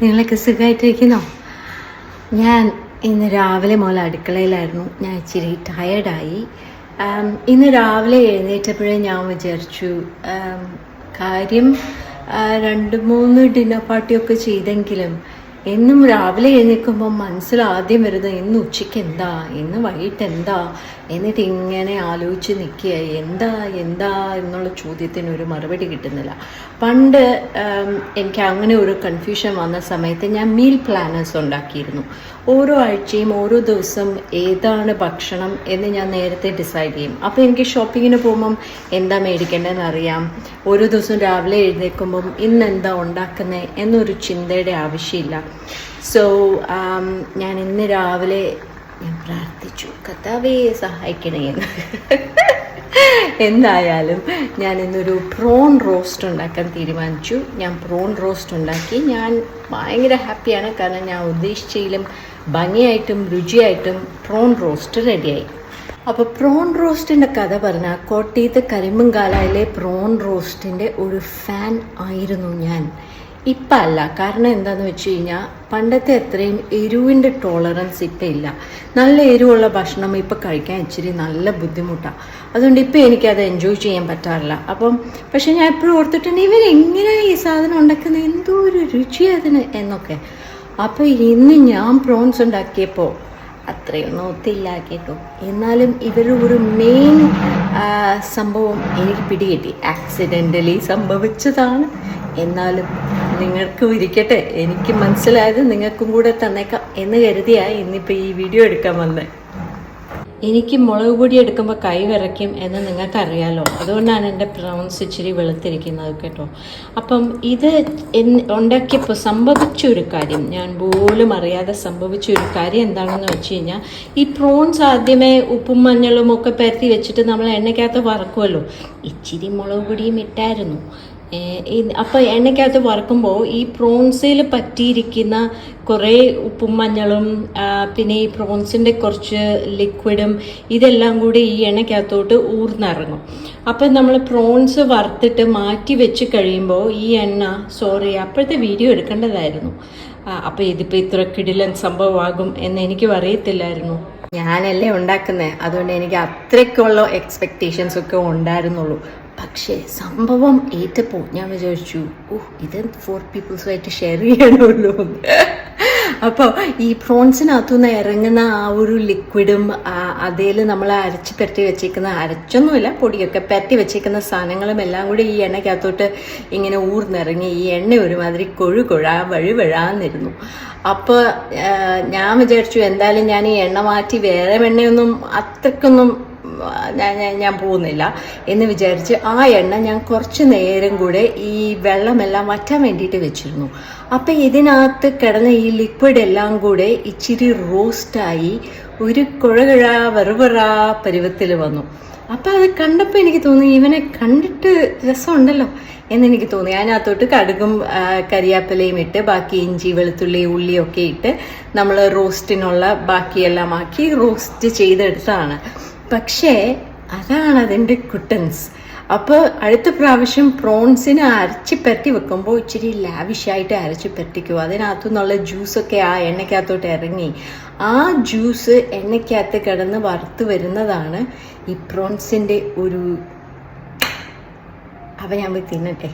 നിങ്ങളൊക്കെ സുഖമായിട്ടിരിക്കുന്നോ ഞാൻ ഇന്ന് രാവിലെ മുതൽ അടുക്കളയിലായിരുന്നു. ഞാൻ ഇച്ചിരി ടയേർഡായി ഇന്ന് രാവിലെ എഴുന്നേറ്റപ്പോഴേ ഞാൻ വിചാരിച്ചു കാര്യം രണ്ട് മൂന്ന് ഡിന്നർ പാർട്ടിയൊക്കെ ചെയ്തെങ്കിലും എന്നും രാവിലെ എഴുന്നേൽക്കുമ്പോൾ മനസ്സിൽ ആദ്യം വരുന്നത് ഇന്ന് ഉച്ചയ്ക്ക് എന്താ? ഇന്ന് വൈകിട്ട് എന്താ? എന്നിട്ട് ഇങ്ങനെ ആലോചിച്ച് നിൽക്കുക. എന്താ? എന്താ? എന്നുള്ള ചോദ്യത്തിന് ഒരു മറുപടി കിട്ടുന്നില്ല. പണ്ട് എനിക്ക് അങ്ങനെ ഒരു കൺഫ്യൂഷൻ വന്ന സമയത്ത് ഞാൻ മീൽ പ്ലാനേഴ്സ് ഉണ്ടാക്കിയിരുന്നു. ഓരോ ആഴ്ചയും ഓരോ ദിവസം ഏതാണ് ഭക്ഷണം എന്ന് ഞാൻ നേരത്തെ ഡിസൈഡ് ചെയ്യും. അപ്പോൾ എനിക്ക് ഷോപ്പിങ്ങിന് പോകുമ്പം എന്താ മേടിക്കേണ്ടതെന്ന് അറിയാം. ഓരോ ദിവസം രാവിലെ എഴുന്നേൽക്കുമ്പം ഇന്ന് എന്താ ഉണ്ടാക്കുന്നത് എന്നൊരു ചിന്തയുടെ ആവശ്യമില്ല. സോ ഞാൻ ഇന്ന് രാവിലെ ഞാൻ പ്രാർത്ഥിച്ചു കഥാവേ സഹായിക്കണേ എന്ന്. എന്തായാലും ഞാൻ ഇന്നൊരു പ്രോൺ റോസ്റ്റ് ഉണ്ടാക്കാൻ തീരുമാനിച്ചു. ഞാൻ പ്രോൺ റോസ്റ്റ് ഉണ്ടാക്കി. ഞാൻ ഭയങ്കര ഹാപ്പിയാണ് കാരണം ഞാൻ ഉദ്ദേശിച്ചതിലും ഭംഗിയായിട്ടും രുചിയായിട്ടും പ്രോൺ റോസ്റ്റ് റെഡിയായി അപ്പോൾ പ്രോൺ റോസ്റ്റിന്റെ കഥ പറഞ്ഞാൽ കോട്ടയത്ത് കരിമ്പുംകാലയിലെ പ്രോൺ റോസ്റ്റിന്റെ ഒരു ഫാൻ ആയിരുന്നു ഞാൻ. ഇപ്പം അല്ല കാരണം എന്താണെന്ന് വെച്ച് കഴിഞ്ഞാൽ പണ്ടത്തെ അത്രയും എരിവിന്റെ ടോളറൻസ് ഇപ്പം ഇല്ല. നല്ല എരിവുള്ള ഭക്ഷണം ഇപ്പം കഴിക്കാൻ ഇച്ചിരി നല്ല ബുദ്ധിമുട്ടാണ് അതുകൊണ്ട് ഇപ്പം എനിക്കത് എൻജോയ് ചെയ്യാൻ പറ്റാറില്ല. അപ്പം പക്ഷെ ഞാൻ എപ്പോഴും ഓർത്തിട്ടുണ്ട് ഇവരെങ്ങനെ ഈ സാധനം ഉണ്ടാക്കുന്നത് എന്തോ ഒരു രുചി അതിന് എന്നൊക്കെ. അപ്പോൾ ഇന്ന് ഞാൻ പ്രോൺസ് ഉണ്ടാക്കിയപ്പോൾ അത്രയൊന്നും ഒത്തില്ല കേട്ടോ എന്നാലും ഇവരുടെ ഒരു മെയിൻ സംഭവം എനിക്ക് പിടികിട്ടി. ആക്സിഡന്റലി സംഭവിച്ചതാണ്. എന്നാലും നിങ്ങൾക്കും ഇരിക്കട്ടെ. എനിക്ക് മനസ്സിലായത് നിങ്ങൾക്കും കൂടെ തന്നേക്കാം എന്ന് കരുതിയാണ് ഇന്നിപ്പോൾ ഈ വീഡിയോ എടുക്കാൻ വന്നേ. എനിക്ക് മുളക് പൊടി എടുക്കുമ്പോൾ കൈ വിറയ്ക്കും എന്ന് നിങ്ങൾക്കറിയാലോ. അതുകൊണ്ടാണ് എന്റെ പ്രൗൺസ് ഇച്ചിരി വെളുത്തിരിക്കുന്നത് കേട്ടോ. അപ്പം ഇത് ഉണ്ടാക്കിയപ്പോൾ സംഭവിച്ച ഒരു കാര്യം. ഞാൻ പോലും അറിയാതെ സംഭവിച്ച ഒരു കാര്യം എന്താണെന്ന് വെച്ച് കഴിഞ്ഞാൽ ഈ പ്രോൺസ് ആദ്യമേ ഉപ്പും മഞ്ഞളും ഒക്കെ പരത്തി വെച്ചിട്ട് നമ്മൾ എണ്ണയ്ക്കകത്ത് വറക്കുമല്ലോ ഇച്ചിരി മുളക് പൊടിയും ഇട്ടായിരുന്നു. അപ്പോൾ എണ്ണയ്ക്കകത്ത് വറക്കുമ്പോൾ ഈ പ്രോൺസിൽ പറ്റിയിരിക്കുന്ന കുറേ ഉപ്പും മഞ്ഞളും പിന്നെ ഈ പ്രോൺസിന്റെ കുറച്ച് ലിക്വിഡും ഇതെല്ലാം കൂടി ഈ എണ്ണയ്ക്കകത്തോട്ട് ഊർന്നിറങ്ങും. അപ്പം നമ്മൾ പ്രോൺസ് വറുത്തിട്ട് മാറ്റി വെച്ച് കഴിയുമ്പോൾ ഈ എണ്ണ സോറി അപ്പോഴത്തെ വീഡിയോ എടുക്കേണ്ടതായിരുന്നു. അപ്പോൾ ഇതിപ്പോൾ ഇത്ര കിടിലൻ സംഭവമാകും എന്ന് എനിക്കും അറിയത്തില്ലായിരുന്നു. ഞാനല്ലേ ഉണ്ടാക്കുന്നത് അതുകൊണ്ട് എനിക്ക് അത്രയ്ക്കുള്ള എക്സ്പെക്റ്റേഷൻസ് ഒക്കെ ഉണ്ടായിരുന്നുള്ളൂ. പക്ഷേ സംഭവം ഏറ്റപ്പോൾ ഞാൻ വിചാരിച്ചു ഓ ഇത് ഫോർ പീപ്പിൾസുമായിട്ട് ഷെയർ ചെയ്യണമല്ലോ. അപ്പോൾ ഈ പ്രോൺസിനകത്തുനിന്ന് ഇറങ്ങുന്ന ആ ഒരു ലിക്വിഡും അതിൽ നമ്മൾ അരച്ച് പെരട്ടി വെച്ചേക്കുന്ന അരച്ചൊന്നുമില്ല പൊടിയൊക്കെ പെരട്ടി വെച്ചേക്കുന്ന സാധനങ്ങളും എല്ലാം കൂടി ഈ എണ്ണയ്ക്കകത്തോട്ട് ഇങ്ങനെ ഊർന്നിറങ്ങി ഈ എണ്ണ ഒരുമാതിരി കൊഴു കൊഴ വഴുവഴാന്നിരുന്നു അപ്പോൾ ഞാൻ വിചാരിച്ചു എന്തായാലും ഞാൻ ഈ എണ്ണ മാറ്റി വേറെ എണ്ണയൊന്നും അത്രയ്ക്കൊന്നും ഞാൻ പോകുന്നില്ല എന്ന് വിചാരിച്ച് ആ എണ്ണ ഞാൻ കുറച്ച് നേരം കൂടെ ഈ വെള്ളമെല്ലാം വറ്റാൻ വേണ്ടിയിട്ട് വെച്ചിരുന്നു. അപ്പം ഇതിനകത്ത് കിടന്ന ഈ ലിക്വിഡ് എല്ലാം കൂടെ ഇച്ചിരി റോസ്റ്റായി ഒരു കുഴകുഴ വെറുവെറ പരുവത്തിൽ വന്നു. അപ്പം അത് കണ്ടപ്പോൾ എനിക്ക് തോന്നി ഇവനെ കണ്ടിട്ട് രസമുണ്ടല്ലോ എന്നെനിക്ക് തോന്നി. അതിനകത്തോട്ട് കടുകും കരിയാപ്പിലയും ഇട്ട് ബാക്കി ഇഞ്ചി വെളുത്തുള്ളി ഉള്ളിയൊക്കെ ഇട്ട് നമ്മൾ റോസ്റ്റിനുള്ള ബാക്കിയെല്ലാം ആക്കി റോസ്റ്റ് ചെയ്തെടുത്തതാണ്. പക്ഷേ അതാണ് അതിന്റെ കുട്ടൻസ്. അപ്പോൾ അടുത്ത പ്രാവശ്യം പ്രോൺസിനെ അരച്ച് പരട്ടി വെക്കുമ്പോൾ ഇച്ചിരി ലാവിഷായിട്ട് അരച്ച് പരട്ടിക്കും അതിനകത്തു നിന്നുള്ള ജ്യൂസൊക്കെ ആ എണ്ണയ്ക്കകത്തോട്ട് ഇറങ്ങി. ആ ജ്യൂസ് എണ്ണയ്ക്കകത്ത് കിടന്ന് വറുത്ത് വരുന്നതാണ് ഈ പ്രോൺസിന്റെ ഒരു അപ്പം ഞാൻ പോയി തിന്നട്ടെ.